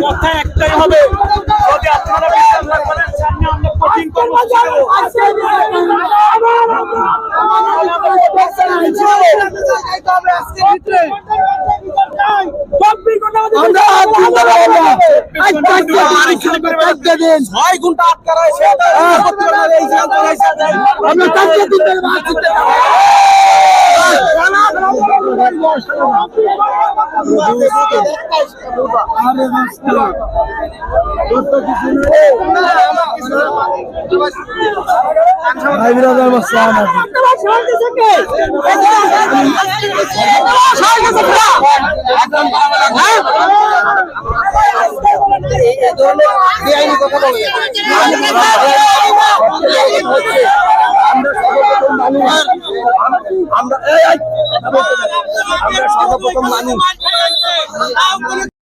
কথা একটাই হবে যদি আপনারা বিশ্বাস না করেন সামনে আমরা কঠিন কর্মসূচি দেবো। আমরা দিতে পারব না। আজ পাঁচটা দিন, পাঁচটা দিন। আমরা পাঁচটা দিন ধরে মাছ ধরতে যাব। আরে মাস্টার, কত নেই। ভাই বিরাদার আমরা সর্বপ্রথম মানুষ।